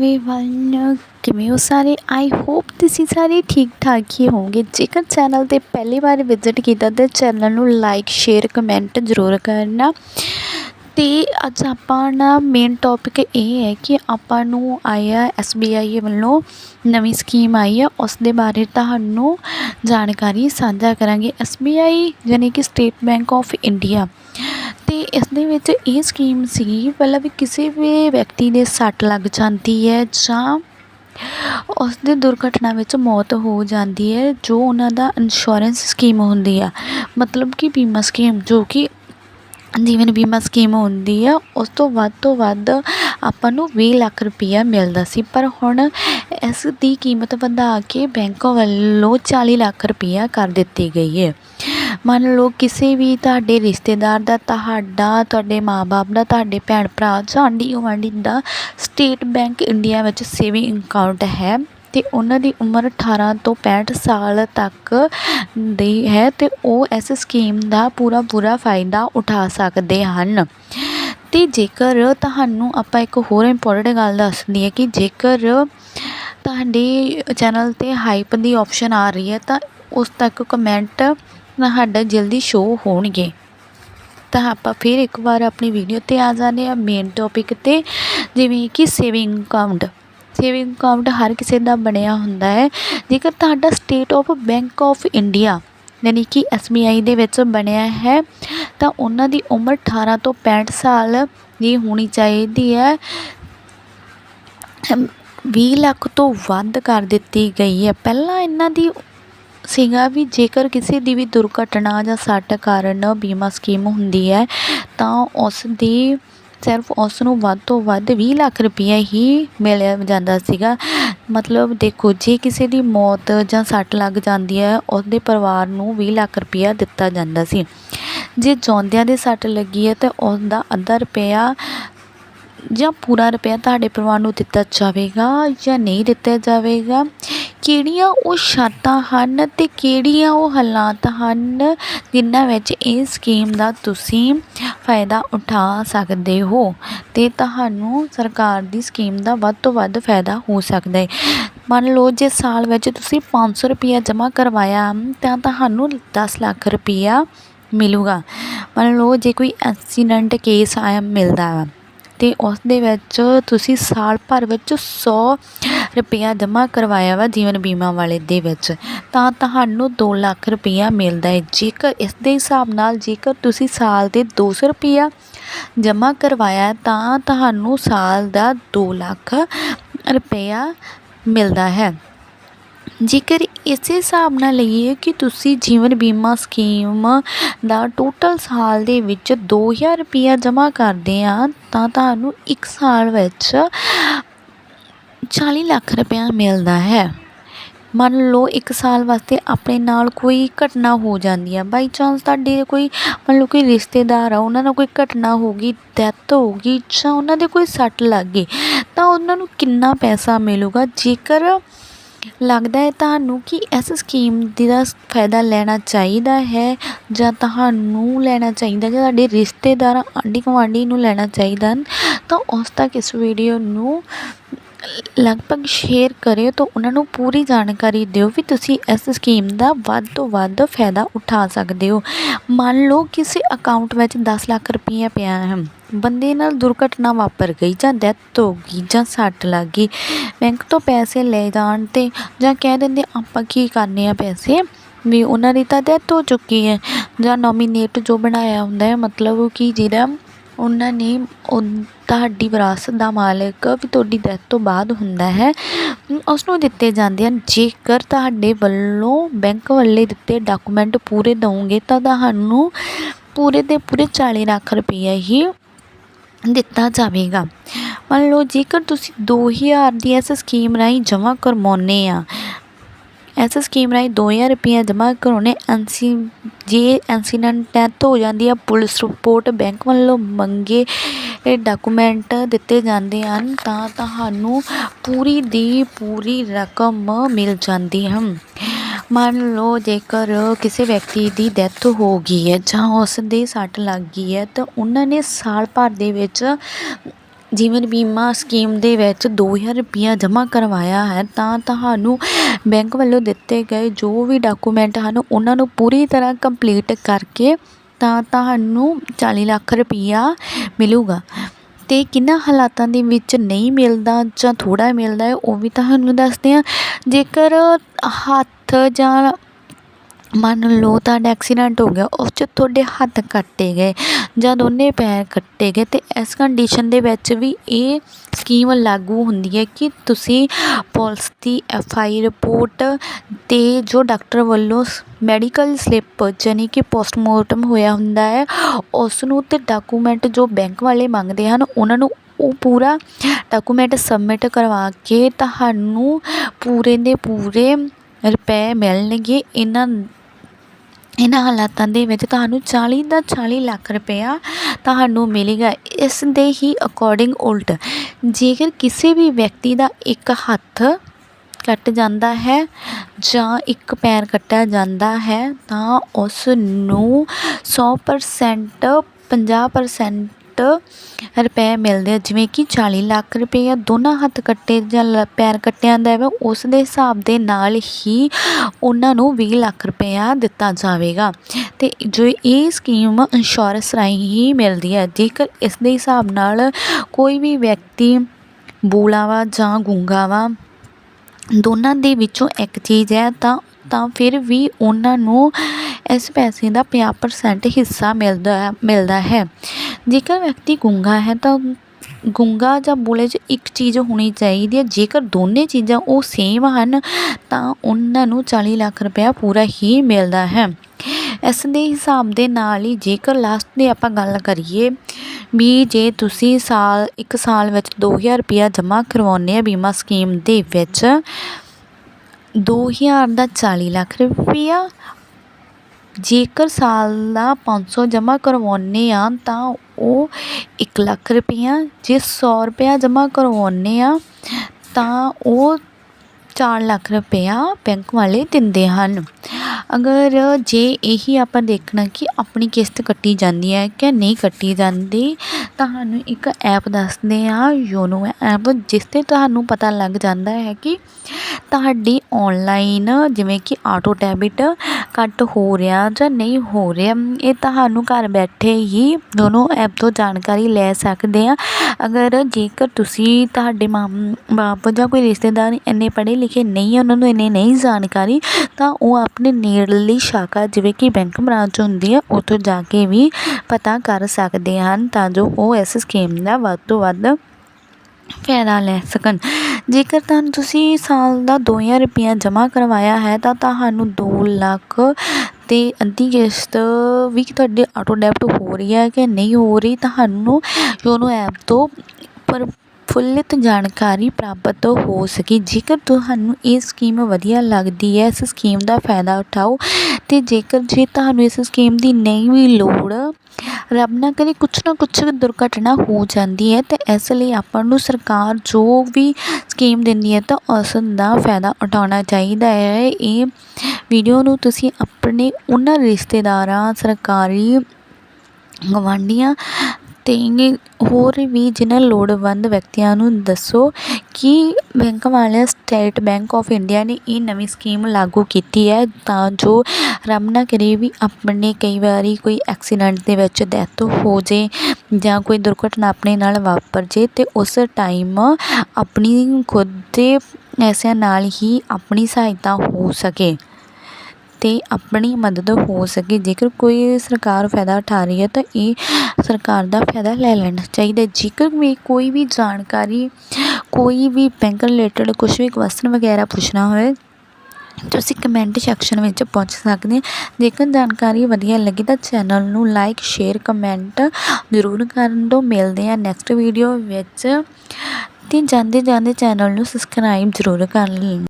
Everyone ਕਿਵੇਂ ਹੋ ਸਾਰੇ ਆਈ ਹੋਪ ਤੁਸੀਂ ਸਾਰੇ ਠੀਕ ਠਾਕ ਹੀ ਹੋਵੋਗੇ ਜੇਕਰ ਚੈਨਲ ਤੇ ਪਹਿਲੀ ਵਾਰ ਵਿਜ਼ਿਟ ਕੀਤਾ ਤਾਂ ਚੈਨਲ ਨੂੰ ਲਾਈਕ ਸ਼ੇਅਰ ਕਮੈਂਟ ਜ਼ਰੂਰ ਕਰਨਾ ਤੇ ਅੱਜ ਆਪਾਂ ਨਾ ਮੇਨ ਟੌਪਿਕ ਇਹ ਹੈ ਕਿ ਆਪਾਂ ਨੂੰ ਆਇਆ ਐਸ ਬੀ ਆਈ ਵੱਲੋਂ ਨਵੀਂ ਸਕੀਮ ਆਈ ਆ ਉਸ ਦੇ ਬਾਰੇ ਤੁਹਾਨੂੰ ਜਾਣਕਾਰੀ ਸਾਂਝਾ ਕਰਾਂਗੇ ਐਸ ਬੀ ਆਈ ਯਾਨੀ ਕਿ ਸਟੇਟ ਬੈਂਕ ਆਫ ਇੰਡੀਆ ਅਤੇ ਇਸ ਦੇ ਵਿੱਚ ਇਹ ਸਕੀਮ ਸੀ ਮਤਲਬ ਵੀ ਕਿਸੇ ਵੀ ਵਿਅਕਤੀ ਦੇ ਸੱਟ ਲੱਗ ਜਾਂਦੀ ਹੈ ਜਾਂ ਉਸ ਦੀ ਦੁਰਘਟਨਾ ਵਿੱਚ ਮੌਤ ਹੋ ਜਾਂਦੀ ਹੈ, ਜੋ ਉਹਨਾਂ ਦਾ ਇੰਸ਼ੋਰੈਂਸ ਸਕੀਮ ਹੁੰਦੀ ਆ। ਮਤਲਬ ਕਿ ਬੀਮਾ ਸਕੀਮ ਜੋ ਕਿ ਜੀਵਨ ਬੀਮਾ ਸਕੀਮ ਹੁੰਦੀ ਆ, ਉਸ ਤੋਂ ਵੱਧ ਤੋਂ ਵੱਧ ਆਪਾਂ ਨੂੰ ਵੀਹ ਲੱਖ ਰੁਪਈਆ ਮਿਲਦਾ ਸੀ। ਪਰ ਹੁਣ ਇਸ ਦੀ ਕੀਮਤ ਵਧਾ ਕੇ ਬੈਂਕ ਵੱਲੋਂ ਚਾਲੀ ਲੱਖ ਰੁਪਈਆ ਕਰ ਦਿੱਤੀ ਗਈ ਹੈ। ਮੰਨ ਲਓ ਕਿਸੇ ਵੀ ਤੁਹਾਡੇ ਰਿਸ਼ਤੇਦਾਰ ਦਾ, ਤੁਹਾਡਾ, ਤੁਹਾਡੇ ਮਾਂ-ਬਾਪ ਦਾ, ਤੁਹਾਡੇ ਭੈਣ ਭਰਾ ਜਾਂ ਆਂਢੀ ਗੁਆਂਢੀ ਦਾ ਸਟੇਟ ਬੈਂਕ ਇੰਡੀਆ ਵਿੱਚ ਸੇਵਿੰਗ ਅਕਾਊਂਟ ਹੈ ਅਤੇ ਉਹਨਾਂ ਦੀ ਉਮਰ ਅਠਾਰਾਂ ਤੋਂ ਪੈਂਹਠ ਸਾਲ ਤੱਕ ਦੀ ਹੈ ਅਤੇ ਉਹ ਇਸ ਸਕੀਮ ਦਾ ਪੂਰਾ ਪੂਰਾ ਫਾਇਦਾ ਉਠਾ ਸਕਦੇ ਹਨ। ਅਤੇ ਜੇਕਰ ਤੁਹਾਨੂੰ ਆਪਾਂ ਇੱਕ ਹੋਰ ਇੰਪੋਰਟੈਂਟ ਗੱਲ ਦੱਸਦੀ ਹੈ ਕਿ ਜੇਕਰ ਤੁਹਾਡੇ ਚੈਨਲ 'ਤੇ ਹਾਈਪ ਦੀ ਆਪਸ਼ਨ ਆ ਰਹੀ ਹੈ ਤਾਂ ਉਸ ਤੱਕ ਕਮੈਂਟ ਤੁਹਾਡਾ ਜਲਦੀ ਸ਼ੋ ਹੋਣਗੇ। ਤਾਂ ਆਪਾਂ ਫਿਰ ਇੱਕ ਵਾਰ ਆਪਣੀ ਵੀਡੀਓ 'ਤੇ ਆ ਜਾਂਦੇ ਆ ਮੇਨ ਟੌਪਿਕ 'ਤੇ, ਜਿਵੇਂ ਕਿ ਸੇਵਿੰਗ ਅਕਾਊਂਟ ਸੇਵਿੰਗ ਅਕਾਊਂਟ ਹਰ ਕਿਸੇ ਦਾ ਬਣਿਆ ਹੁੰਦਾ ਹੈ। ਜੇਕਰ ਤੁਹਾਡਾ state of bank of India ਯਾਨੀ ਕਿ ਐਸ ਬੀ ਆਈ ਦੇ ਵਿੱਚ ਬਣਿਆ ਹੈ, ਤਾਂ ਉਹਨਾਂ ਦੀ ਉਮਰ 18 ਤੋਂ 65 ਸਾਲ ਦੀ ਹੋਣੀ ਚਾਹੀਦੀ ਹੈ। 20 ਲੱਖ ਤੋਂ ਵੱਧ ਕਰ ਦਿੱਤੀ ਗਈ ਹੈ। ਪਹਿਲਾਂ ਇਹਨਾਂ ਦੀ ਸੀਗਾ ਵੀ ਜੇਕਰ ਕਿਸੇ ਦੀ ਵੀ ਦੁਰਘਟਨਾ ਜਾਂ ਸੱਟ ਕਾਰਨ ਬੀਮਾ ਸਕੀਮ ਹੁੰਦੀ ਹੈ, ਤਾਂ ਉਸ ਦੀ ਸਿਰਫ ਉਸ ਨੂੰ ਵੱਧ ਤੋਂ ਵੱਧ 20 ਲੱਖ ਰੁਪਈਆ ਹੀ ਮਿਲਿਆ ਜਾਂਦਾ ਸੀਗਾ। ਮਤਲਬ ਦੇਖੋ, ਜੇ ਕਿਸੇ ਦੀ ਮੌਤ ਜਾਂ ਸੱਟ ਲੱਗ ਜਾਂਦੀ ਹੈ, ਉਹਦੇ ਪਰਿਵਾਰ ਨੂੰ 20 ਲੱਖ ਰੁਪਈਆ ਦਿੱਤਾ ਜਾਂਦਾ ਸੀ। ਜੇ ਜੌਂਦਿਆਂ ਦੇ ਸੱਟ ਲੱਗੀ ਹੈ, ਤਾਂ ਉਸ ਦਾ ਅੱਧਾ ਰੁਪਈਆ ਜਾਂ ਪੂਰਾ ਰੁਪਈਆ ਤੁਹਾਡੇ ਪਰਿਵਾਰ ਨੂੰ ਦਿੱਤਾ ਜਾਵੇਗਾ ਜਾਂ ਨਹੀਂ ਦਿੱਤਾ ਜਾਵੇਗਾ। ਕਿਹੜੀਆਂ ਉਹ ਸ਼ਰਤਾਂ ਹਨ ਅਤੇ ਕਿਹੜੀਆਂ ਉਹ ਹਾਲਾਤ ਹਨ ਜਿਨ੍ਹਾਂ ਵਿੱਚ ਇਹ ਸਕੀਮ ਦਾ ਤੁਸੀਂ ਫਾਇਦਾ ਉਠਾ ਸਕਦੇ ਹੋ? ਅਤੇ ਤੁਹਾਨੂੰ ਸਰਕਾਰ ਦੀ ਸਕੀਮ ਦਾ ਵੱਧ ਤੋਂ ਵੱਧ ਫਾਇਦਾ ਹੋ ਸਕਦਾ ਹੈ। ਮੰਨ ਲਓ ਜੇ ਸਾਲ ਵਿੱਚ ਤੁਸੀਂ ਪੰਜ ਸੌ ਰੁਪਈਆ ਜਮ੍ਹਾਂ ਕਰਵਾਇਆ, ਤਾਂ ਤੁਹਾਨੂੰ ਦਸ ਲੱਖ ਰੁਪਈਆ ਮਿਲੇਗਾ। ਮੰਨ ਲਓ ਜੇ ਕੋਈ ਐਕਸੀਡੈਂਟ ਕੇਸ ਆਇਆ, ਮਿਲਦਾ ਵਾ। ਅਤੇ ਉਸ ਦੇ ਵਿੱਚ ਤੁਸੀਂ ਸਾਲ ਭਰ ਵਿੱਚ ਸੌ ਰੁਪਈਆ ਜਮ੍ਹਾਂ ਕਰਵਾਇਆ ਵਾ ਜੀਵਨ ਬੀਮਾ ਵਾਲੇ ਦੇ ਵਿੱਚ। ਤਾਂ ਤੁਹਾਨੂੰ ਦੋ ਲੱਖ ਰੁਪਈਆ ਮਿਲਦਾ ਹੈ। ਜੇਕਰ ਇਸ ਦੇ ਹਿਸਾਬ ਨਾਲ ਜੇਕਰ ਤੁਸੀਂ ਸਾਲ ਦੇ ਦੋ ਸੌ ਰੁਪਈਆ ਜਮ੍ਹਾਂ ਕਰਵਾਇਆ ਤਾਂ ਤੁਹਾਨੂੰ ਸਾਲ ਦਾ ਦੋ ਲੱਖ ਰੁਪਈਆ ਮਿਲਦਾ ਹੈ। ਜੇਕਰ ਇਸੇ ਹਿਸਾਬ ਨਾਲ ਲਈਏ ਕਿ ਤੁਸੀਂ ਜੀਵਨ ਬੀਮਾ ਸਕੀਮ ਦਾ ਟੋਟਲ ਸਾਲ ਦੇ ਵਿੱਚ ਦੋ ਹਜ਼ਾਰ ਰੁਪਈਆ ਜਮ੍ਹਾਂ ਕਰਦੇ ਆ, ਤਾਂ ਤੁਹਾਨੂੰ ਇੱਕ ਸਾਲ ਵਿੱਚ 40 ਲੱਖ ਰੁਪਇਆ ਮਿਲਦਾ ਹੈ। ਮੰਨ ਲਓ ਇੱਕ ਸਾਲ ਵਾਸਤੇ ਆਪਣੇ ਨਾਲ ਕੋਈ ਘਟਨਾ ਹੋ ਜਾਂਦੀ ਹੈ ਬਾਈ ਚਾਂਸ ਤੁਹਾਡੇ ਕੋਈ, ਮੰਨ ਲਓ ਕੋਈ ਰਿਸ਼ਤੇਦਾਰ ਆ, ਉਹਨਾਂ ਨਾਲ ਕੋਈ ਘਟਨਾ ਹੋ ਗਈ ਡੈਥ ਹੋ ਗਈ, ਜਾਂ ਉਹਨਾਂ ਦੇ ਕੋਈ ਸੱਟ ਲੱਗ ਗਈ, ਤਾਂ ਉਹਨਾਂ ਨੂੰ ਕਿੰਨਾ ਪੈਸਾ ਮਿਲੂਗਾ? ਜੇਕਰ ਲੱਗਦਾ ਹੈ ਤੁਹਾਨੂੰ ਕਿ ਇਸ ਸਕੀਮ ਦਾ ਫਾਇਦਾ ਲੈਣਾ ਚਾਹੀਦਾ ਹੈ ਜਾਂ ਤੁਹਾਨੂੰ ਲੈਣਾ ਚਾਹੀਦਾ ਜਾਂ ਤੁਹਾਡੇ ਰਿਸ਼ਤੇਦਾਰਾਂ ਆਂਢੀ ਗੁਆਂਢੀ ਨੂੰ ਲੈਣਾ ਚਾਹੀਦਾ ਤਾਂ ਉਸ ਤੱਕ ਇਸ ਵੀਡੀਓ ਨੂੰ ਲਗਭਗ ਸ਼ੇਅਰ ਕਰਿਓ, ਤਾਂ ਉਹਨਾਂ ਨੂੰ ਪੂਰੀ ਜਾਣਕਾਰੀ ਦਿਓ ਵੀ ਤੁਸੀਂ ਇਸ ਸਕੀਮ ਦਾ ਵੱਧ ਤੋਂ ਵੱਧ ਫਾਇਦਾ ਉਠਾ ਸਕਦੇ ਹੋ। ਮੰਨ ਲਓ ਕਿਸੇ ਅਕਾਊਂਟ ਵਿੱਚ 10 ਲੱਖ ਰੁਪਈਆ ਪਿਆ ਹੈ। ਬੰਦੇ ਨਾਲ ਦੁਰਘਟਨਾ ਵਾਪਰ ਗਈ ਜਾਂ ਡੈਥ ਹੋ ਗਈ ਜਾਂ ਸੱਟ ਲੱਗ ਗਈ ਬੈਂਕ ਤੋਂ ਪੈਸੇ ਲੈ ਜਾਣ 'ਤੇ ਜਾਂ ਕਹਿ ਦਿੰਦੇ ਆਪਾਂ ਕੀ ਕਰਨੇ ਆ ਪੈਸੇ, ਵੀ ਉਹਨਾਂ ਦੀ ਤਾਂ ਡੈਥ ਹੋ ਚੁੱਕੀ ਹੈ। ਜਾਂ ਨੋਮੀਨੇਟ ਜੋ ਬਣਾਇਆ ਹੁੰਦਾ ਹੈ, ਮਤਲਬ ਕਿ ਜਿਹੜਾ ਉਹਨਾਂ ਨੇ ਉਹ ਤੁਹਾਡੀ ਵਿਰਾਸਤ ਦਾ ਮਾਲਕ ਵੀ ਤੁਹਾਡੀ ਡੈਥ ਤੋਂ ਬਾਅਦ ਹੁੰਦਾ ਹੈ। ਉਸ ਨੂੰ ਦਿੱਤੇ ਜਾਂਦੇ ਹਨ। ਜੇਕਰ ਤੁਹਾਡੇ ਵੱਲੋਂ ਬੈਂਕ ਵੱਲੇ ਦਿੱਤੇ ਡਾਕੂਮੈਂਟ ਪੂਰੇ ਦਵੋਗੇ ਤਾਂ ਤੁਹਾਨੂੰ ਪੂਰੇ ਦੇ ਪੂਰੇ 40 ਲੱਖ ਰੁਪਈਆ ਹੀ ਦਿੱਤਾ ਜਾਵੇਗਾ। ਮੰਨ ਲਓ ਜੇਕਰ ਤੁਸੀਂ 2000 ਦੀ ਇਸ ਸਕੀਮ ਰਾਹੀਂ ਜਮ੍ਹਾਂ ਕਰਵਾਉਂਦੇ ਆ ਇਸ ਸਕੀਮ ਰਾਹੀਂ 2000 ਰੁਪਈਆ ਜਮ੍ਹਾਂ ਕਰਾਉਣੇ ਐਂਸੀ ਜੇ ਐਕਸੀਡੈਂਟ ਡੈਥ ਹੋ ਜਾਂਦੀ ਹੈ ਪੁਲਿਸ ਰਿਪੋਰਟ ਬੈਂਕ ਵੱਲੋਂ ਮੰਗੇ ਇਹ ਡਾਕੂਮੈਂਟ ਦਿੱਤੇ ਜਾਂਦੇ ਹਨ, ਤਾਂ ਤੁਹਾਨੂੰ ਪੂਰੀ ਦੀ ਪੂਰੀ ਰਕਮ ਮਿਲ ਜਾਂਦੀ ਹੈ। ਮੰਨ ਲਓ ਜੇਕਰ ਕਿਸੇ ਵਿਅਕਤੀ ਦੀ ਡੈਥ ਹੋ ਗਈ ਹੈ ਜਾਂ ਉਸ ਦੇ ਸੱਟ ਲੱਗ ਗਈ ਹੈ, ਤਾਂ ਉਹਨਾਂ ਨੇ ਸਾਲ ਭਰ ਦੇ ਵਿੱਚ ਜੀਵਨ ਬੀਮਾ ਸਕੀਮ ਦੇ ਵਿੱਚ ਦੋ ਹਜ਼ਾਰ ਰੁਪਈਆ ਜਮ੍ਹਾਂ ਕਰਵਾਇਆ ਹੈ, ਤਾਂ ਤੁਹਾਨੂੰ ਬੈਂਕ ਵੱਲੋਂ ਦਿੱਤੇ ਗਏ ਜੋ ਵੀ ਡਾਕੂਮੈਂਟ ਹਨ, ਉਹਨਾਂ ਨੂੰ ਪੂਰੀ ਤਰ੍ਹਾਂ ਕੰਪਲੀਟ ਕਰਕੇ ਤਾਂ ਤੁਹਾਨੂੰ ਚਾਲੀ ਲੱਖ ਰੁਪਈਆ ਮਿਲੂਗਾ। ਅਤੇ ਕਿੰਨਾ ਹਾਲਾਤਾਂ ਦੇ ਵਿੱਚ ਨਹੀਂ ਮਿਲਦਾ ਜਾਂ ਥੋੜ੍ਹਾ ਮਿਲਦਾ ਹੈ, ਉਹ ਵੀ ਤੁਹਾਨੂੰ ਦੱਸਦੇ ਹਾਂ। ਜੇਕਰ ਹੱਥ ਜਾਂ ਮੰਨ ਲਓ ਤੁਹਾਡਾ ਐਕਸੀਡੈਂਟ ਹੋ ਗਿਆ, ਉਸ 'ਚ ਤੁਹਾਡੇ ਹੱਥ ਕੱਟੇ ਗਏ ਜਾਂ ਦੋਨੇ ਪੈਰ ਕੱਟੇ ਗਏ ਅਤੇ ਇਸ ਕੰਡੀਸ਼ਨ ਦੇ ਵਿੱਚ ਵੀ ਇਹ ਸਕੀਮ ਲਾਗੂ ਹੁੰਦੀ ਹੈ ਕਿ ਤੁਸੀਂ ਪੁਲਿਸ ਦੀ ਐਫ ਆਈ ਰਿਪੋਰਟ ਅਤੇ ਜੋ ਡਾਕਟਰ ਵੱਲੋਂ ਮੈਡੀਕਲ ਸਲਿੱਪ ਯਾਨੀ ਕਿ ਪੋਸਟਮਾਰਟਮ ਹੋਇਆ ਹੁੰਦਾ ਹੈ, ਉਸ ਨੂੰ ਅਤੇ ਡਾਕੂਮੈਂਟ ਜੋ ਬੈਂਕ ਵਾਲੇ ਮੰਗਦੇ ਹਨ, ਉਹਨਾਂ ਨੂੰ ਉਹ ਪੂਰਾ ਡਾਕੂਮੈਂਟ ਸਬਮਿਟ ਕਰਵਾ ਕੇ ਤੁਹਾਨੂੰ ਪੂਰੇ ਦੇ ਪੂਰੇ ਰੁਪਏ ਮਿਲਣਗੇ। ਇਹਨਾਂ ਇਹਨਾਂ ਹਾਲਾਤਾਂ ਦੇ ਵਿੱਚ ਤੁਹਾਨੂੰ ਚਾਲੀ ਦਾ ਚਾਲੀ ਲੱਖ ਰੁਪਇਆ ਤੁਹਾਨੂੰ ਮਿਲੇਗਾ। ਇਸ ਦੇ ਹੀ ਅਕੋਰਡਿੰਗ ਉਲਟ, ਜੇਕਰ ਕਿਸੇ ਵੀ ਵਿਅਕਤੀ ਦਾ ਇੱਕ ਹੱਥ ਕੱਟ ਜਾਂਦਾ ਹੈ ਜਾਂ ਇੱਕ ਪੈਰ ਕੱਟਿਆ ਜਾਂਦਾ ਹੈ, ਤਾਂ ਉਸ ਨੂੰ 100% 50% ਘੱਟ ਰੁਪਏ ਮਿਲਦੇ ਆ, ਜਿਵੇਂ ਕਿ ਚਾਲੀ ਲੱਖ ਰੁਪਈਆ ਦੋਨਾਂ ਹੱਥ ਕੱਟੇ ਜਾਂ ਲ, ਪੈਰ ਕੱਟਿਆਂ ਦਾ ਵਾ, ਉਸ ਦੇ ਹਿਸਾਬ ਦੇ ਨਾਲ ਹੀ ਉਹਨਾਂ ਨੂੰ ਵੀਹ ਲੱਖ ਰੁਪਇਆ ਦਿੱਤਾ ਜਾਵੇਗਾ। ਅਤੇ ਜੋ ਇਹ ਸਕੀਮ ਇੰਸ਼ੋਰੈਂਸ ਰਾਹੀਂ ਹੀ ਮਿਲਦੀ ਹੈ ਜੇਕਰ ਇਸ ਦੇ ਹਿਸਾਬ ਨਾਲ ਕੋਈ ਵੀ ਵਿਅਕਤੀ ਬੋਲਾ ਵਾ ਜਾਂ ਗੂੰਗਾ ਵਾ ਦੋਨਾਂ ਦੇ ਵਿੱਚੋਂ ਇੱਕ ਚੀਜ਼ ਹੈ, ਤਾਂ ਤਾਂ ਫਿਰ ਵੀ ਉਹਨਾਂ ਨੂੰ ਇਸ ਪੈਸੇ ਦਾ ਪੰਜਾਹ ਪ੍ਰਸੈਂਟ ਹਿੱਸਾ ਮਿਲਦਾ ਹੈ ਮਿਲਦਾ ਹੈ। ਜੇਕਰ ਵਿਅਕਤੀ ਗੂੰਗਾ ਹੈ, ਤਾਂ ਗੂੰਗਾ ਜਾਂ ਬੋਲੇ 'ਚ ਇੱਕ ਚੀਜ਼ ਹੋਣੀ ਚਾਹੀਦੀ ਹੈ। ਜੇਕਰ ਦੋਨੇ ਚੀਜ਼ਾਂ ਉਹ ਸੇਮ ਹਨ, ਤਾਂ ਉਹਨਾਂ ਨੂੰ ਚਾਲੀ ਲੱਖ ਰੁਪਇਆ ਪੂਰਾ ਹੀ ਮਿਲਦਾ ਹੈ। ਇਸ ਦੇ ਹਿਸਾਬ ਦੇ ਨਾਲ ਹੀ ਜੇਕਰ ਲਾਸਟ ਦੀ ਆਪਾਂ ਗੱਲ ਕਰੀਏ ਵੀ ਜੇ ਤੁਸੀਂ ਸਾਲ, ਇੱਕ ਸਾਲ ਵਿੱਚ ਦੋ ਹਜ਼ਾਰ ਰੁਪਇਆ ਜਮ੍ਹਾਂ ਕਰਵਾਉਂਦੇ ਆ ਬੀਮਾ ਸਕੀਮ ਦੇ ਵਿੱਚ, ਦੋ ਹਜ਼ਾਰ ਦਾ ਚਾਲੀ ਲੱਖ ਰੁਪਇਆ ਜੇਕਰ ਸਾਲ ਦਾ ਪੰਜ ਸੌ ਜਮ੍ਹਾਂ ਕਰਵਾਉਂਦੇ ਆ, ਤਾਂ ਉਹ ਇੱਕ ਲੱਖ ਰੁਪਇਆ। ਜੇ ਸੌ ਰੁਪਇਆ ਜਮ੍ਹਾਂ ਕਰਵਾਉਂਦੇ ਆ, ਤਾਂ ਉਹ ਚਾਰ ਲੱਖ ਰੁਪਇਆ ਬੈਂਕ ਵਾਲੇ ਦਿੰਦੇ ਹਨ। ਅਗਰ ਜੇ ਇਹੀ ਆਪਾਂ ਦੇਖਣਾ ਕਿ ਆਪਣੀ ਕਿਸ਼ਤ ਕੱਟੀ ਜਾਂਦੀ ਹੈ ਕਿ ਨਹੀਂ ਕੱਟੀ ਜਾਂਦੀ, ਤੁਹਾਨੂੰ ਇੱਕ ਐਪ ਦੱਸਦੇ ਆ ਯੋਨੋ ਐਪ, ਜਿਸ 'ਤੇ ਤੁਹਾਨੂੰ ਪਤਾ ਲੱਗ ਜਾਂਦਾ ਹੈ ਕਿ ਤੁਹਾਡੀ ਆਨਲਾਈਨ ਜਿਵੇਂ ਕਿ ਆਟੋ ਡੈਬਿਟ ਕੱਟ ਹੋ ਰਿਹਾ ਜਾਂ ਨਹੀਂ ਹੋ ਰਿਹਾ, ਇਹ ਤੁਹਾਨੂੰ ਘਰ ਬੈਠੇ ਹੀ ਦੋਨੋਂ ਐਪ ਤੋਂ ਜਾਣਕਾਰੀ ਲੈ ਸਕਦੇ ਆ ਅਗਰ ਜੇਕਰ ਤੁਸੀਂ ਤੁਹਾਡੇ ਮਾਂ ਬਾਪ ਜਾਂ ਕੋਈ ਰਿਸ਼ਤੇਦਾਰ ਇੰਨੇ ਪੜ੍ਹੇ ਲਿਖੇ ਨਹੀਂ ਉਹਨਾਂ ਨੂੰ ਇੰਨੇ ਨਹੀਂ ਜਾਣਕਾਰੀ, ਤਾਂ ਉਹ ਆਪਣੇ ਨੇੜਲੀ ਸ਼ਾਖਾ ਜਿਵੇਂ ਕਿ ਬੈਂਕ ਬ੍ਰਾਂਚ ਹੁੰਦੀ ਹੈ ਉੱਥੋਂ ਜਾ ਕੇ ਵੀ ਪਤਾ ਕਰ ਸਕਦੇ ਹਨ ਤਾਂ ਜੋ ਉਹ ਇਸ ਸਕੀਮ ਦਾ ਵੱਧ ਤੋਂ ਵੱਧ ਫਾਇਦਾ ਲੈ ਸਕਣ। ਜੇਕਰ ਤੁਹਾਨੂੰ ਤੁਸੀਂ ਸਾਲ ਦਾ ਦੋ ਹਜ਼ਾਰ ਰੁਪਇਆ ਜਮ੍ਹਾਂ ਕਰਵਾਇਆ ਹੈ, ਤਾਂ ਤੁਹਾਨੂੰ ਦੋ ਲੱਖ ਅਤੇ ਅੱਧੀ ਕਿਸ਼ਤ ਵੀ ਤੁਹਾਡੇ ਆਟੋ ਡੈਬਿਟ ਹੋ ਰਹੀ ਹੈ ਕਿ ਨਹੀਂ ਹੋ ਰਹੀ, ਤੁਹਾਨੂੰ ਯੋਨੋ ਐਪ ਤੋਂ ਪਰ ਫੁੱਲਿਤ ਜਾਣਕਾਰੀ ਪ੍ਰਾਪਤ ਹੋ ਸਕੇ। ਜੇਕਰ ਤੁਹਾਨੂੰ ਇਹ ਸਕੀਮ ਵਧੀਆ ਲੱਗਦੀ ਹੈ, ਇਸ ਸਕੀਮ ਦਾ ਫਾਇਦਾ ਉਠਾਓ ਅਤੇ ਜੇਕਰ ਜੇ ਤੁਹਾਨੂੰ ਇਸ ਸਕੀਮ ਦੀ ਨਹੀਂ ਵੀ ਲੋੜ, ਰੱਬ ਨਾ ਕਰੇ ਕੁਛ ਨਾ ਕੁਛ ਦੁਰਘਟਨਾ ਹੋ ਜਾਂਦੀ ਹੈ, ਤਾਂ ਇਸ ਲਈ ਆਪਾਂ ਨੂੰ ਸਰਕਾਰ ਜੋ ਵੀ ਸਕੀਮ ਦਿੰਦੀ ਹੈ ਤਾਂ ਉਸ ਦਾ ਫਾਇਦਾ ਉਠਾਉਣਾ ਚਾਹੀਦਾ ਹੈ। ਇਹ ਵੀਡੀਓ ਨੂੰ ਤੁਸੀਂ ਆਪਣੇ ਉਹਨਾਂ ਰਿਸ਼ਤੇਦਾਰਾਂ, ਸਰਕਾਰੀ ਗਵਾਂਢੀਆਂ ਅਤੇ ਹੋਰ ਵੀ ਜਿਨ੍ਹਾਂ ਲੋੜਵੰਦ ਵਿਅਕਤੀਆਂ ਨੂੰ ਦੱਸੋ ਕਿ ਬੈਂਕ ਵਾਲਿਆਂ ਸਟੇਟ ਬੈਂਕ ਆਫ ਇੰਡੀਆ ਨੇ ਇਹ ਨਵੀਂ ਸਕੀਮ ਲਾਗੂ ਕੀਤੀ ਹੈ ਤਾਂ ਜੋ ਰੱਬ ਨਾ ਕਰੇ ਵੀ ਆਪਣੇ ਕਈ ਵਾਰੀ ਕੋਈ ਐਕਸੀਡੈਂਟ ਦੇ ਵਿੱਚ ਡੈਥ ਹੋ ਜੇ ਜਾਂ ਕੋਈ ਦੁਰਘਟਨਾ ਆਪਣੇ ਨਾਲ ਵਾਪਰ ਜੇ ਅਤੇ ਉਸ ਟਾਈਮ ਆਪਣੀ ਖੁਦ ਦੇ ਪੈਸਿਆਂ ਨਾਲ ਹੀ ਆਪਣੀ ਸਹਾਇਤਾ ਹੋ ਸਕੇ। ਅਤੇ ਆਪਣੀ ਮਦਦ ਹੋ ਸਕੇ। ਜੇਕਰ ਕੋਈ ਸਰਕਾਰ ਫਾਇਦਾ ਉਠਾ ਰਹੀ ਹੈ ਤਾਂ ਇਹ ਸਰਕਾਰ ਦਾ ਫਾਇਦਾ ਲੈ ਲੈਣਾ ਚਾਹੀਦਾ ਜੇਕਰ ਵੀ ਕੋਈ ਵੀ ਜਾਣਕਾਰੀ, ਕੋਈ ਵੀ ਬੈਂਕ ਰਿਲੇਟਡ ਕੁਛ ਵੀ ਕੁਐਸਚਨ ਵਗੈਰਾ ਪੁੱਛਣਾ ਹੋਵੇ ਤੁਸੀਂ ਕਮੈਂਟ ਸੈਕਸ਼ਨ ਵਿੱਚ ਪੁੱਛ ਸਕਦੇ ਜੇਕਰ ਜਾਣਕਾਰੀ ਵਧੀਆ ਲੱਗੀ ਤਾਂ ਚੈਨਲ ਨੂੰ ਲਾਈਕ ਸ਼ੇਅਰ ਕਮੈਂਟ ਜ਼ਰੂਰ ਕਰਨ ਦੋ ਮਿਲਦੇ ਆ ਨੈਕਸਟ ਵੀਡੀਓ ਵਿੱਚ ਅਤੇ ਜਾਂਦੇ ਜਾਂਦੇ ਚੈਨਲ ਨੂੰ ਸਬਸਕ੍ਰਾਈਬ ਜ਼ਰੂਰ ਕਰ ਲੈਣਾ।